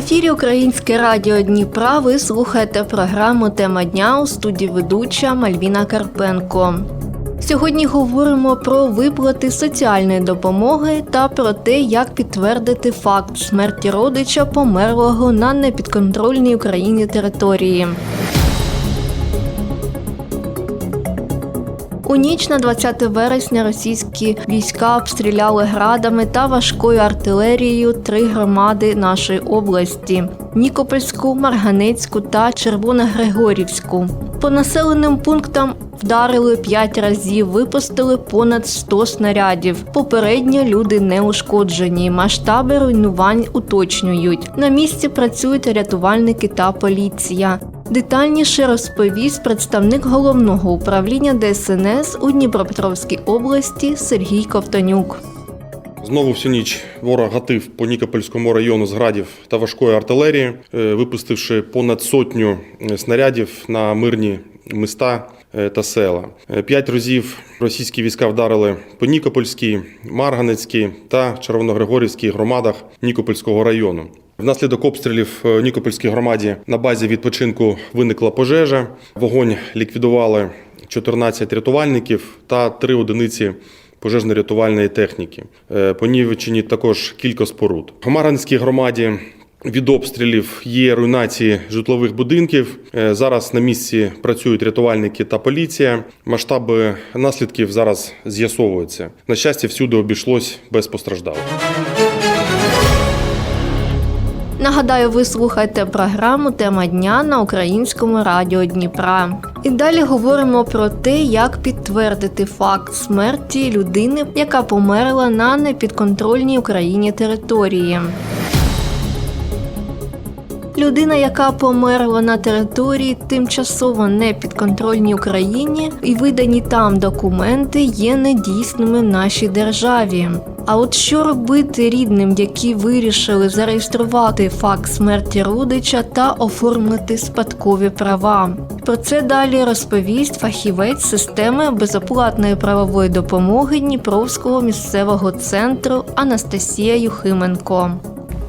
Ефірі Українське радіо Дніпра. Ви слухаєте програму Тема дня у студії ведуча Мальвіна Карпенко. Сьогодні говоримо про виплати соціальної допомоги та про те, як підтвердити факт смерті родича померлого на непідконтрольній Україні території. У ніч на 20 вересня російські війська обстріляли градами та важкою артилерією три громади нашої області: Нікопольську, Марганецьку та Червоногригорівську. По населеним пунктам вдарили п'ять разів, випустили понад 100 снарядів. Попередньо люди не ушкоджені. Масштаби руйнувань уточнюють. На місці працюють рятувальники та поліція. Детальніше розповість представник головного управління ДСНС у Дніпропетровській області Сергій Ковтонюк. Знову всю ніч ворог гатив по Нікопольському району з градів та важкої артилерії, е, випустивши понад сотню е, снарядів на мирні міста е, та села. П'ять разів російські війська вдарили по Нікопольській, Марганецькій та Червоногригорівській громадах Нікопольського району. Внаслідок обстрілів в Нікопольській громаді на базі відпочинку виникла пожежа. Вогонь ліквідували 14 рятувальників та 3 одиниці пожежно-рятувальної техніки. Е, Понівечені також кілька споруд. В Марганській громаді від обстрілів є руйнації житлових будинків. Е, Зараз на місці працюють рятувальники та поліція. Масштаби наслідків зараз з'ясовуються. На щастя, всюди обійшлось без постраждалих. Нагадаю, ви слухаєте програму Тема дня на українському радіо Дніпра. І далі говоримо про те, як підтвердити факт смерті людини, яка померла на непідконтрольній Україні території. Людина, яка померла на території тимчасово непідконтрольній Україні, і видані там документи є недійсними в нашій державі. А от що робити рідним, які вирішили зареєструвати факт смерті родича та оформити спадкові права? Про це далі розповість фахівець системи безоплатної правової допомоги Дніпровського місцевого центру Анастасія Юхименко.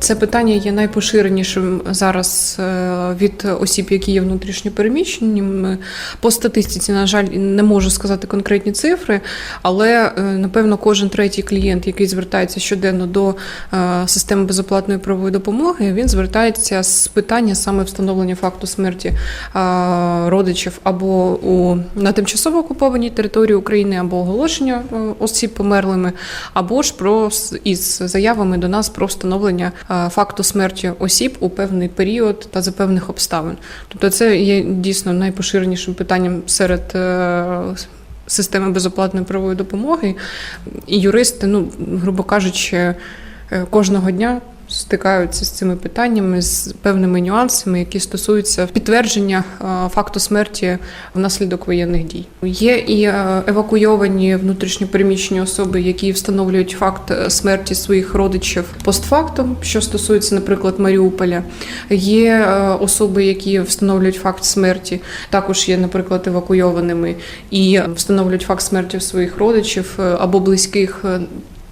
Це питання є найпоширенішим зараз е, від осіб, які є внутрішньо переміщеними. По статистиці, на жаль, не можу сказати конкретні цифри, але е, напевно кожен третій клієнт, який звертається щоденно до е, системи безоплатної правової допомоги, він звертається з питання саме встановлення факту смерті родичів або у на тимчасово окупованій території України, або оголошення осіб померлими, або ж про із заявами до нас про встановлення факту смерті осіб у певний період та за певних обставин. Тобто, це є дійсно найпоширенішим питанням серед е, системи безоплатної правової допомоги. І юристи, ну грубо кажучи, е, кожного дня. Стикаються з цими питаннями з певними нюансами, які стосуються підтвердження факту смерті внаслідок воєнних дій. Є і е, евакуйовані внутрішньопереміщені особи, які встановлюють факт е, смерті своїх родичів постфактум, що стосується, наприклад, Маріуполя. Є е, особи, які встановлюють факт смерті, також є, наприклад, евакуйованими і встановлюють факт смерті своїх родичів або близьких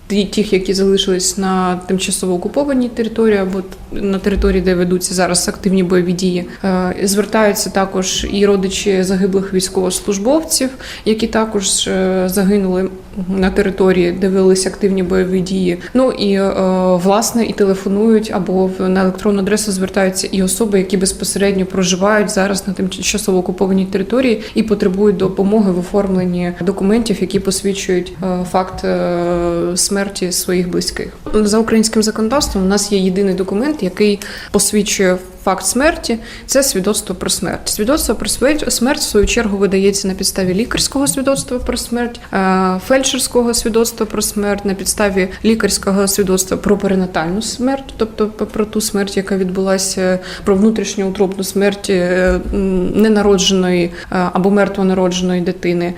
тих, які залишились на тимчасово окупованій території або на території, де ведуться зараз активні бойові дії, е, звертаються також і родичі загиблих військовослужбовців, які також е, загинули на території, де активні бойові дії. Ну і е, власне і телефонують або на електронну адресу звертаються і особи, які безпосередньо проживають зараз на тимчасово окупованій території і потребують допомоги в оформленні документів, які посвідчують факт смерті своїх близьких. За українським законодавством у нас є єдиний документ, який посвідчує факт смерті, це свідоцтво про смерть. Свідоцтво про смерть, в свою чергу видається на підставі лікарського свідоцтва про смерть, е, фельдшерського свідоцтва про смерть, на підставі лікарського свідоцтва про перинатальну смерть, тобто про ту смерть, яка відбулася, про внутрішньоутробну смерть е, ненародженої е, або мертвонародженої дитини.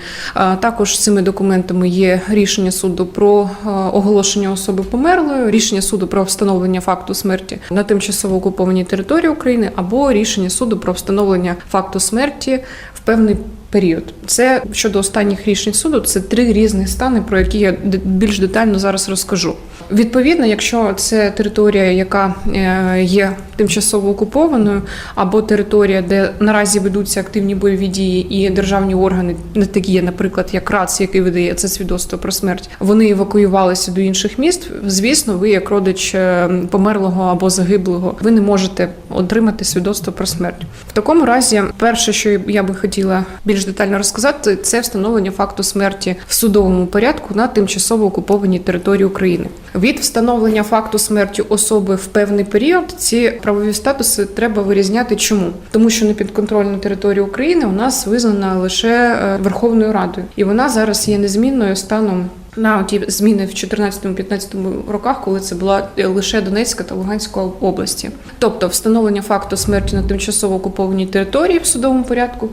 Також цими документами є рішення суду про оголошення особи померлою, рішення суду про встановлення факту смерті на тимчасово окупованій території України, або рішення суду про встановлення факту смерті в певний. Період це щодо останніх рішень суду. Це три різні стани, про які я більш детально зараз розкажу. Відповідно, якщо це територія, яка е, є тимчасово окупованою, або територія, де наразі ведуться активні бойові дії, і державні органи, не такі, наприклад, як РАЦ, який видає це свідоцтво про смерть, вони евакуювалися до інших міст. Звісно, ви, як родич е, померлого або загиблого, ви не можете отримати свідоцтво про смерть. В такому разі, перше, що я би хотіла більш детально розказати, це встановлення факту смерті в судовому порядку на тимчасово окупованій території України. Від встановлення факту смерті особи в певний період ці правові статуси треба вирізняти. Чому? Тому що непідконтрольна територія України у нас визнана лише е, Верховною Радою, і вона зараз є незмінною станом. На ті зміни в 14-15 роках, коли це була лише Донецька та Луганська області, тобто встановлення факту смерті на тимчасово окупованій території в судовому порядку,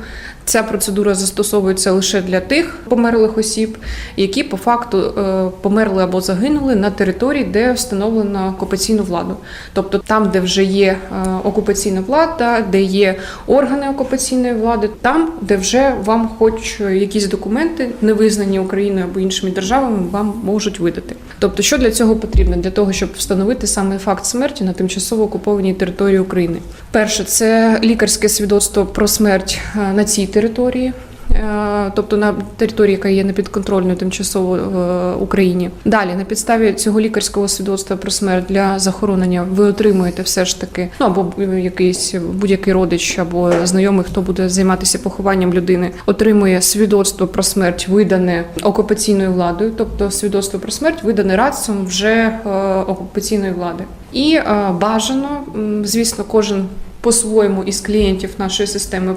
ця процедура застосовується лише для тих померлих осіб, які по факту е, померли або загинули на території, де встановлено окупаційну владу, тобто там, де вже є е, окупаційна влада, де є органи окупаційної влади, там, де вже вам, хоч якісь документи, не визнані Україною або іншими державами, вам можуть видати. Тобто, що для цього потрібно? Для того, щоб встановити саме факт смерті на тимчасово окупованій території України. Перше, це лікарське свідоцтво про смерть е, на цій території. Е, Тобто на території, яка є непідконтрольною тимчасово в Україні. Далі на підставі цього лікарського свідоцтва про смерть для захоронення ви отримуєте все ж таки, ну або якийсь будь-який родич або знайомий, хто буде займатися похованням людини, отримує свідоцтво про смерть, видане окупаційною владою, тобто свідоцтво про смерть видане радцем вже е, окупаційної влади. І е, бажано, звісно, кожен по-своєму із клієнтів нашої системи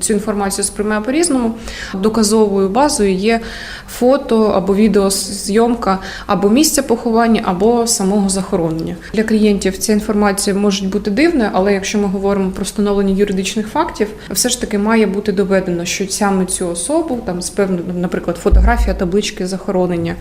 цю інформацію сприймає по-різному. Доказовою базою є фото або відеозйомка або місця поховання, або самого захоронення. Для клієнтів ця інформація може бути дивною, але якщо ми говоримо про встановлення юридичних фактів, все ж таки має бути доведено, що саме цю особу, там з певною, наприклад, фотографія таблички захоронення,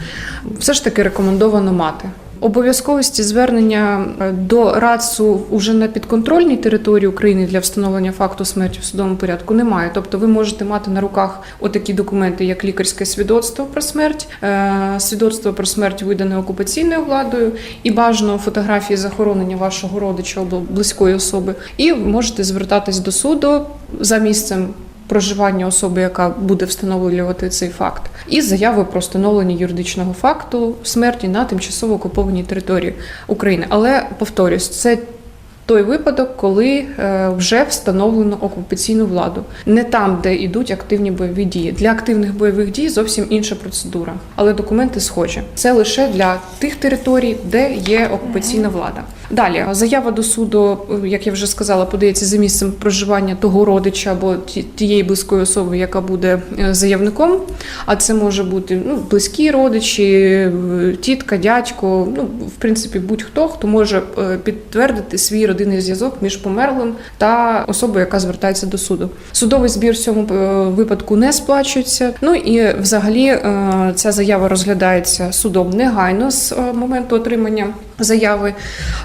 все ж таки рекомендовано мати. Обов'язковості звернення е, до РАЦУ уже на підконтрольній території України для встановлення факту смерті в судовому порядку немає. Тобто ви можете мати на руках отакі документи, як лікарське свідоцтво про смерть, е, свідоцтво про смерть видане окупаційною владою і бажано фотографії захоронення вашого родича або близької особи. І можете звертатись до суду за місцем проживання особи, яка буде встановлювати цей факт, і заяви про встановлення юридичного факту смерті на тимчасово окупованій території України. Але повторюсь, це той випадок, коли е, вже встановлено окупаційну владу, не там, де йдуть активні бойові дії. Для активних бойових дій зовсім інша процедура, але документи схожі. Це лише для тих територій, де є окупаційна влада. Далі заява до суду, як я вже сказала, подається за місцем проживання того родича або тієї близької особи, яка буде е, заявником. А це може бути ну, близькі родичі, е, тітка, дядько. Ну, в принципі, будь-хто, хто може е, підтвердити свій родинний зв'язок між померлим та особою, яка звертається до суду. Судовий збір в цьому випадку не сплачується. Ну і взагалі ця заява розглядається судом негайно з моменту отримання заяви.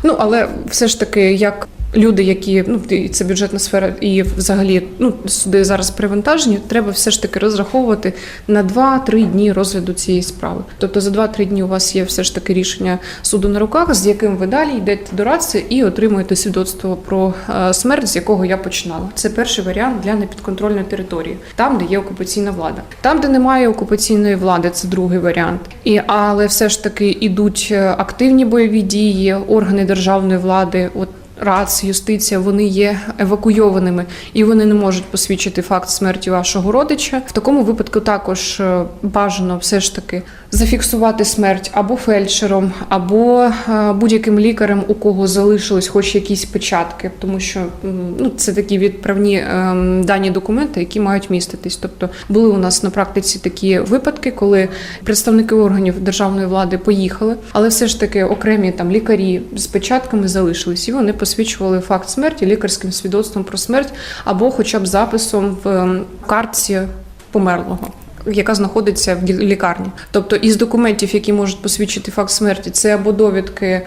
Ну але все ж таки, як люди, які ну це бюджетна сфера, і взагалі ну суди зараз перевантажені, треба все ж таки розраховувати на 2-3 дні розгляду цієї справи. Тобто за 2-3 дні у вас є все ж таки рішення суду на руках, з яким ви далі йдете до радці і отримуєте свідоцтво про е, смерть, з якого я починала. Це перший варіант для непідконтрольної території, там, де є окупаційна влада. Там, де немає окупаційної влади, це другий варіант. І але все ж таки ідуть е, активні бойові дії, органи державної влади. От РАЦ, юстиція, вони є евакуйованими і вони не можуть посвідчити факт смерті вашого родича. В такому випадку також е, бажано все ж таки зафіксувати смерть або фельдшером, або е, будь-яким лікарем, у кого залишились хоч якісь печатки, тому що ну, це такі відправні ем, дані документи, які мають міститись. Тобто були у нас на практиці такі випадки, коли представники органів державної влади поїхали, але все ж таки окремі там лікарі з печатками залишились, і вони посвідчували факт смерті лікарським свідоцтвом про смерть або хоча б записом в ем, картці померлого. Яка знаходиться в лікарні, тобто із документів, які можуть посвідчити факт смерті, це або довідки е,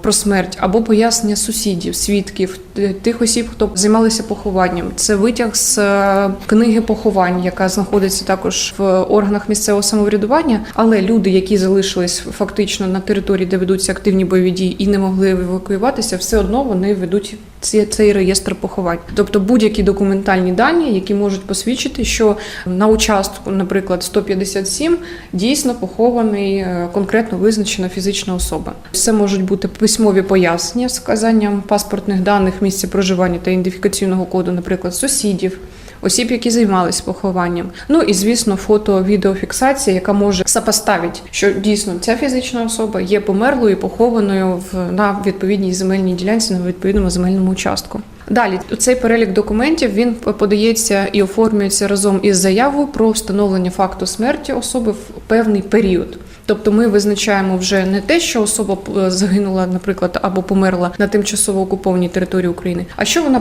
про смерть, або пояснення сусідів, свідків, тих осіб, хто займалися похованням. Це витяг з е, книги поховань, яка знаходиться також в органах місцевого самоврядування. Але люди, які залишились фактично на території, де ведуться активні бойові дії, і не могли евакуюватися, все одно вони ведуть ці- цей реєстр поховань. Тобто будь-які документальні дані, які можуть посвідчити, що на участку, наприклад, 157, дійсно похований е, конкретно визначена фізична особа. Це можуть бути письмові пояснення з вказанням паспортних даних, місця проживання та ідентифікаційного коду, наприклад, сусідів. Осіб, які займалися похованням, ну і звісно, фото-відеофіксація, яка може сопоставити, що дійсно ця фізична особа є померлою похованою в на відповідній земельній ділянці на відповідному земельному участку. Далі цей перелік документів він подається і оформлюється разом із заявою про встановлення факту смерті особи в певний період. Тобто ми визначаємо вже не те, що особа е, загинула, наприклад, або померла на тимчасово окупованій території України, а що вона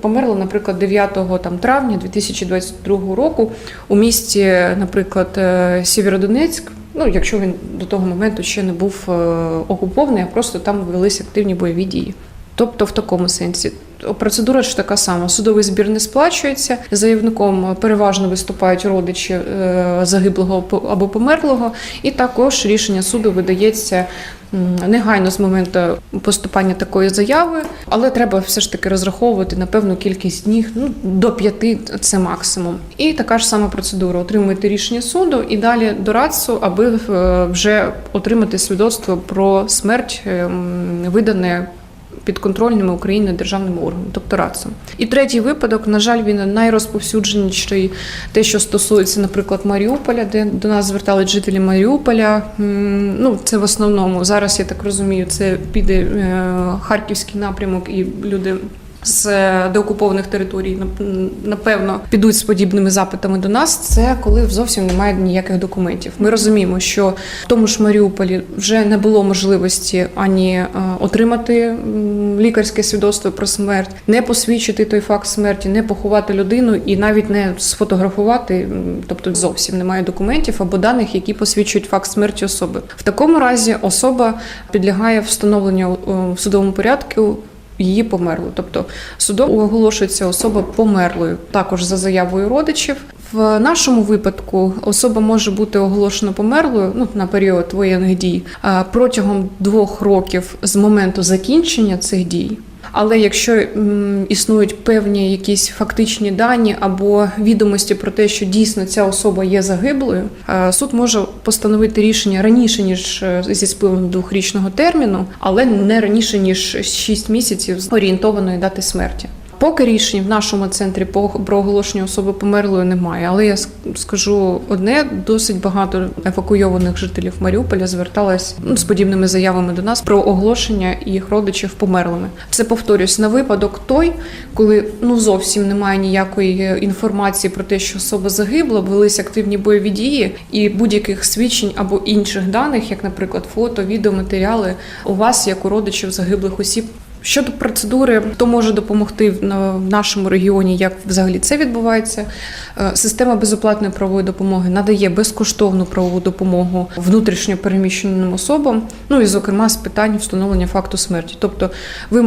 померла, наприклад, 9 там, травня 2022 року у місті, наприклад, е, Сєвєродонецьк. Ну, якщо він до того моменту ще не був е, окупований, а просто там велися активні бойові дії. Тобто в такому сенсі. Процедура ж така сама. Судовий збір не сплачується. Заявником переважно виступають родичі е, загиблого або померлого, і також рішення суду видається негайно з моменту поступання такої заяви, але треба все ж таки розраховувати на певну кількість днів, ну до п'яти це максимум. І така ж сама процедура: отримуєте рішення суду і далі до РАЦУ, аби е, вже отримати свідоцтво про смерть, е, видане підконтрольними Україні державними органом, тобто РАЦом. І третій випадок, на жаль, він найрозповсюдженіший, те, що стосується, наприклад, Маріуполя, де до нас звертали жителі Маріуполя. Ну, це в основному зараз, я так розумію, це піде е, харківський напрямок, і люди. З деокупованих територій нап- напевно підуть з подібними запитами до нас. Це коли зовсім немає ніяких документів. Ми розуміємо, що в тому ж Маріуполі вже не було можливості ані е, отримати лікарське свідоцтво про смерть, не посвідчити той факт смерті, не поховати людину і навіть не сфотографувати, тобто зовсім немає документів або даних, які посвідчують факт смерті особи. В такому разі особа підлягає встановленню е, в судовому порядку її померло. Тобто судом оголошується особа померлою, також за заявою родичів. В нашому випадку особа може бути оголошена померлою ну, на період воєнних дій протягом двох років з моменту закінчення цих дій. Але якщо м, існують певні якісь фактичні дані або відомості про те, що дійсно ця особа є загиблою, е, суд може постановити рішення раніше ніж е, зі спливом двохрічного терміну, але не раніше ніж 6 місяців з орієнтованої дати смерті. Поки рішень в нашому центрі про оголошення особи померлою немає, але я скажу одне: досить багато евакуйованих жителів Маріуполя зверталось ну, з подібними заявами до нас про оголошення їх родичів померлими. Це повторюсь на випадок той, коли ну зовсім немає ніякої інформації про те, що особа загибла, велись активні бойові дії, і будь-яких свідчень або інших даних, як, наприклад, фото, відеоматеріали, у вас, як у родичів загиблих осіб, Щодо процедури, хто може допомогти в нашому регіоні, як взагалі це відбувається? Е, Система безоплатної правової допомоги надає безкоштовну правову допомогу внутрішньо переміщеним особам, ну і зокрема з питань встановлення факту смерті. Тобто, ви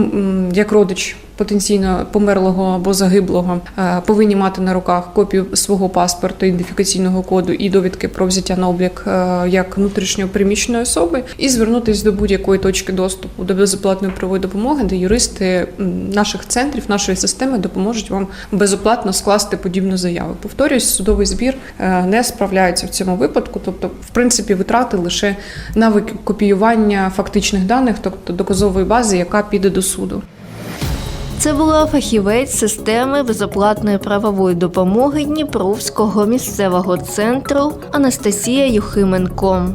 як родич потенційно померлого або загиблого е, повинні мати на руках копію свого паспорту, ідентифікаційного коду і довідки про взяття на облік е, як внутрішньо переміщеної особи, і звернутися до будь-якої точки доступу до безоплатної правової допомоги де юристи наших центрів, нашої системи допоможуть вам безоплатно скласти подібну заяву. Повторюсь, судовий збір е, не справляється в цьому випадку, тобто, в принципі, витрати лише на копіювання фактичних даних, тобто доказової бази, яка піде до суду. Це була фахівець системи безоплатної правової допомоги Дніпровського місцевого центру Анастасія Юхименко.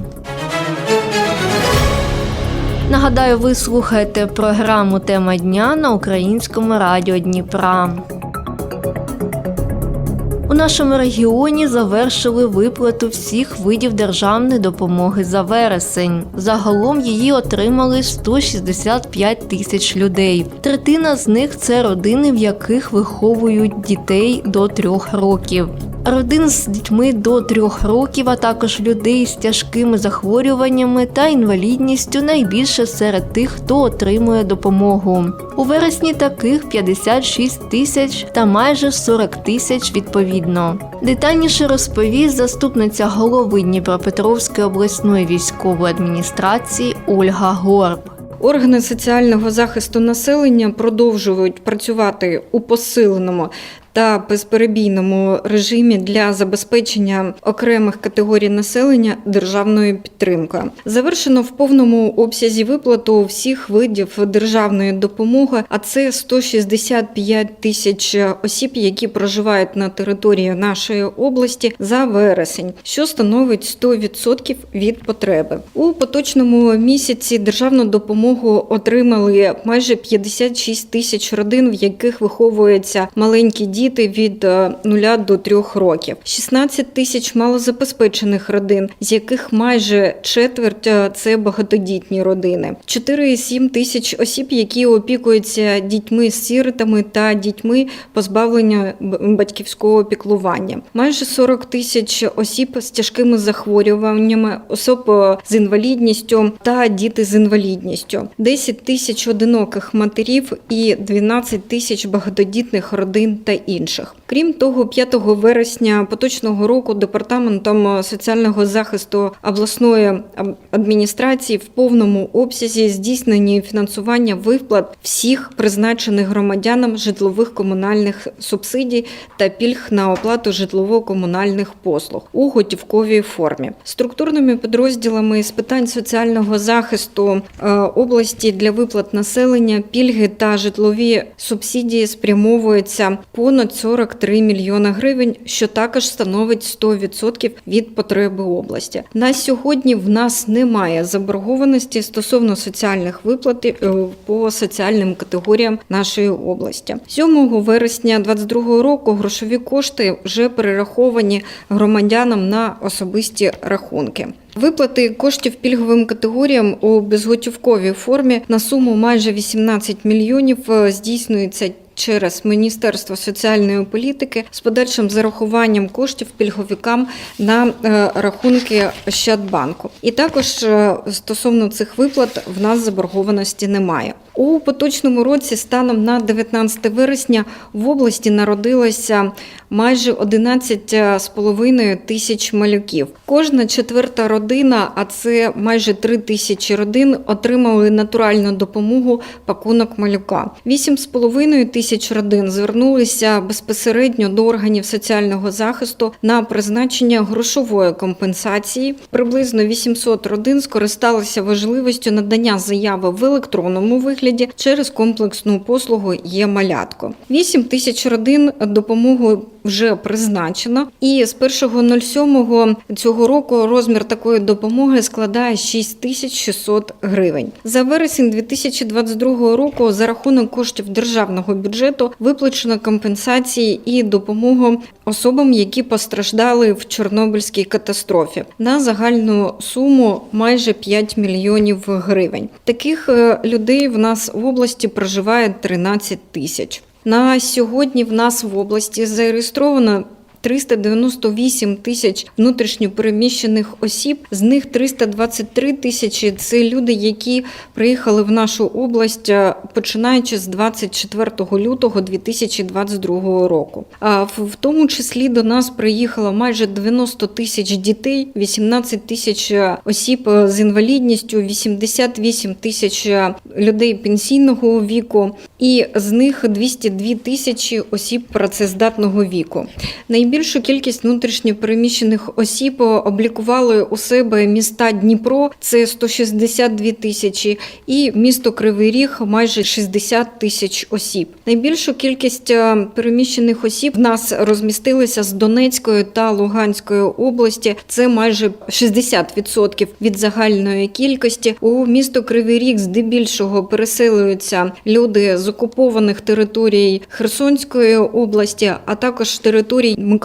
Нагадаю, ви слухаєте програму Тема дня на українському радіо Дніпра. У нашому регіоні завершили виплату всіх видів державної допомоги за вересень. Загалом її отримали 165 тисяч людей. Третина з них це родини, в яких виховують дітей до трьох років. Родин з дітьми до трьох років, а також людей з тяжкими захворюваннями та інвалідністю найбільше серед тих, хто отримує допомогу. У вересні таких 56 тисяч та майже 40 тисяч відповідно. Детальніше розповість заступниця голови Дніпропетровської обласної військової адміністрації Ольга Горб. Органи соціального захисту населення продовжують працювати у посиленому та безперебійному режимі для забезпечення окремих категорій населення державною підтримкою. Завершено в повному обсязі виплату всіх видів державної допомоги, а це 165 тисяч осіб, які проживають на території нашої області за вересень, що становить 100% від потреби. У поточному місяці державну допомогу отримали майже 56 тисяч родин, в яких виховуються маленькі діти від 0 до 3 років, 16 тисяч малозабезпечених родин, з яких майже четверть е, це багатодітні родини, 4,7 тисяч осіб, які опікуються дітьми з сіротами та дітьми позбавлення батьківського піклування, майже 40 тисяч осіб з тяжкими захворюваннями, особ е, з інвалідністю та діти з інвалідністю, 10 тисяч одиноких матерів і 12 тисяч багатодітних родин та інших. Крім того, 5 вересня поточного року департаментом соціального захисту обласної адміністрації в повному обсязі здійснені фінансування виплат всіх призначених громадянам житлових комунальних субсидій та пільг на оплату житлово-комунальних послуг у готівковій формі. Структурними підрозділами з питань соціального захисту е, області для виплат населення пільги та житлові субсидії спрямовуються понад 43 мільйона гривень, що також становить 100% від потреби області. На сьогодні в нас немає заборгованості стосовно соціальних виплат е, по соціальним категоріям нашої області. 7 вересня 2022 року грошові кошти вже перераховані громадянам на особисті рахунки. Виплати коштів пільговим категоріям у безготівковій формі на суму майже 18 мільйонів е, здійснюється через Міністерство соціальної політики з подальшим зарахуванням коштів пільговикам на е, рахунки Ощадбанку. І також е, стосовно цих виплат в нас заборгованості немає. У поточному році станом на 19 вересня в області народилося майже 11,5 тисяч малюків. Кожна четверта родина, а це майже 3 тисячі родин, отримали натуральну допомогу пакунок малюка. 8,5 тисяч родин звернулися безпосередньо до органів соціального захисту на призначення грошової компенсації. Приблизно 800 родин скористалися важливістю надання заяви в електронному вигляді через комплексну послугу є малятко. 8 тисяч родин допомогу вже призначено, і з 1.07 цього року розмір такої допомоги складає 6600 гривень. За вересень 2022 року за рахунок коштів державного бюджету виплачено компенсації і допомогу особам, які постраждали в Чорнобильській катастрофі на загальну суму майже 5 мільйонів гривень. Таких е, людей в нас в області проживає 13 тисяч. На сьогодні в нас в області зареєстровано 398 тисяч внутрішньопереміщених осіб. З них 323 тисячі це люди, які приїхали в нашу область е, починаючи з 24 лютого 2022 року. А в, тому числі до нас приїхало майже 90 тисяч дітей, 18 тисяч е, осіб е, з інвалідністю, 88 тисяч людей пенсійного віку, і з них 202 тисячі осіб працездатного віку. Найбільшу кількість внутрішньопереміщених осіб облікували у себе міста Дніпро, це 162 тисячі, і місто Кривий Ріг майже 60 тисяч осіб. Найбільшу кількість е, переміщених осіб в нас розмістилися з Донецької та Луганської області. Це майже 60% від загальної кількості. У місто Кривий Ріг здебільшого переселюються люди з окупованих територій Херсонської області, а також територій Миколаївської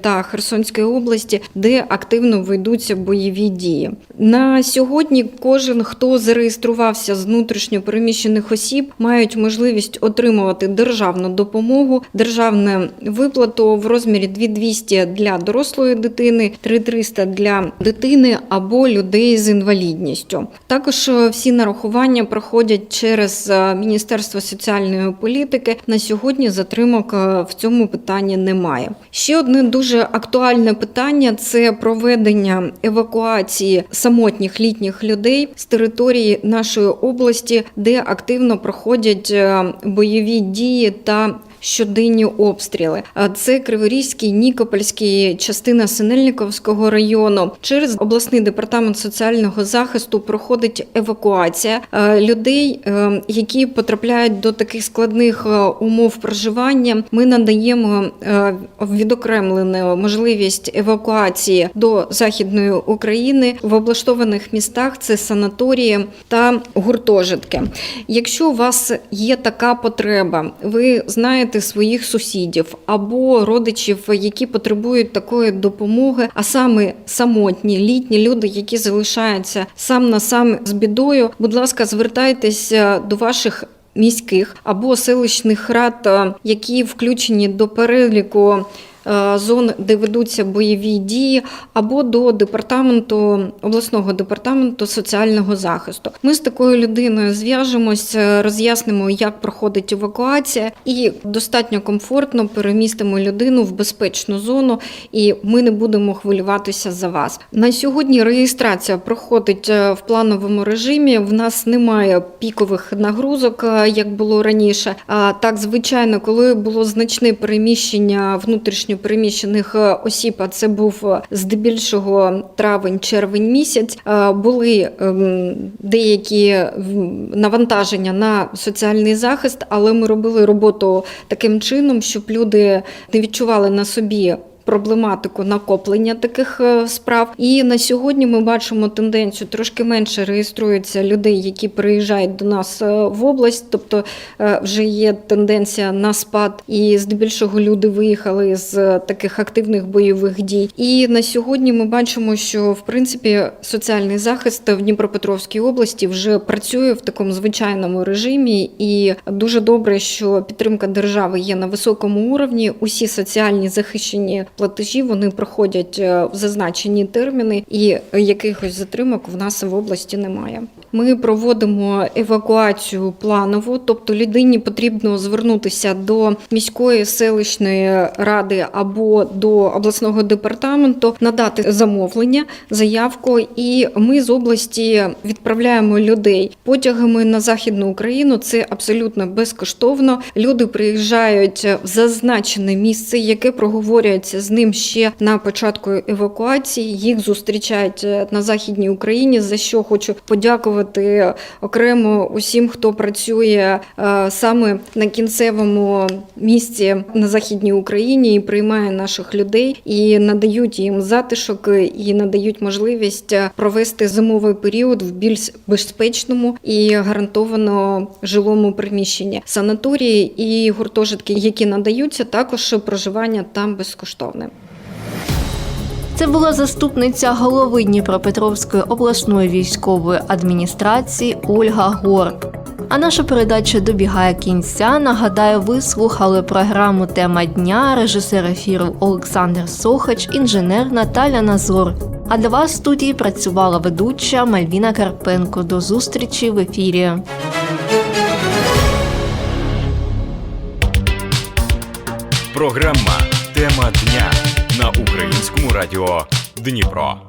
та Херсонської області, де активно ведуться бойові дії. На сьогодні кожен, хто зареєструвався з внутрішньо переміщених осіб, мають можливість отримувати державну допомогу, державну виплату в розмірі 2200 для дорослої дитини, 3300 для дитини або людей з інвалідністю. Також е, всі нарахування проходять через е, Міністерство соціальної політики. На сьогодні затримок е, в цьому питанні немає. Ще одне дуже актуальне питання це проведення евакуації самотніх літніх людей з території нашої області, де активно проходять е, бойові дії та щоденні обстріли. Це Криворізький, Нікопольський, частина Синельниковського району. Через обласний департамент соціального захисту проходить евакуація е, людей, е, які потрапляють до таких складних е, умов проживання. Ми надаємо відокремлену можливість евакуації до західної України в облаштованих містах. Це санаторії та гуртожитки. Якщо у вас є така потреба, ви знаєте своїх сусідів або родичів, які потребують такої допомоги, а саме самотні літні люди, які залишаються сам на сам з бідою. Будь ласка, звертайтеся до ваших. Міських або селищних рад, е, які включені до переліку зон, де ведуться бойові дії, або до департаменту обласного департаменту соціального захисту. Ми з такою людиною зв'яжемося, роз'яснимо, як проходить евакуація, і достатньо комфортно перемістимо людину в безпечну зону, і ми не будемо хвилюватися за вас. На сьогодні реєстрація проходить е, в плановому режимі. В нас немає пікових нагрузок, е, як було раніше. А так, звичайно, коли було значне переміщення внутрішньо переміщених е, осіб, а це був е, здебільшого травень-червень місяць, е, були ем, деякі навантаження на соціальний захист, але ми робили роботу таким чином, щоб люди не відчували на собі. Проблематику накоплення таких е, справ, і на сьогодні ми бачимо тенденцію трошки менше реєструється людей, які приїжджають до нас е, в область. Тобто е, вже є тенденція на спад, і здебільшого люди виїхали з таких активних бойових дій. І на сьогодні ми бачимо, що в принципі соціальний захист в Дніпропетровській області вже працює в такому звичайному режимі, і дуже добре, що підтримка держави є на високому уровні. Усі соціальні захищені платежі вони проходять е, в зазначені терміни, і якихось затримок в нас в області немає. Ми проводимо евакуацію планову, тобто людині потрібно звернутися до міської селищної ради або до обласного департаменту, надати замовлення, заявку, і ми з області відправляємо людей потягами на західну Україну. Це абсолютно безкоштовно. Люди приїжджають в зазначене місце, яке проговорюється з ним ще на початку евакуації. Їх зустрічають е, на західній Україні. За що хочу подякувати окремо усім, хто працює е, саме на кінцевому місці на західній Україні і приймає наших людей і надають їм затишок і надають можливість е, провести зимовий період в більш безпечному і гарантовано жилому приміщенні. Санаторії і гуртожитки, які надаються, також проживання там безкоштовне. Це була заступниця голови Дніпропетровської обласної військової адміністрації Ольга Гор. А наша передача добігає кінця. Нагадаю, ви слухали програму Тема дня, режисер ефіру Олександр Сохач, інженер Наталя Назор. А для вас в студії працювала ведуча Мальвіна Карпенко. До зустрічі в ефірі. Програма Дня на українському радіо Дніпро.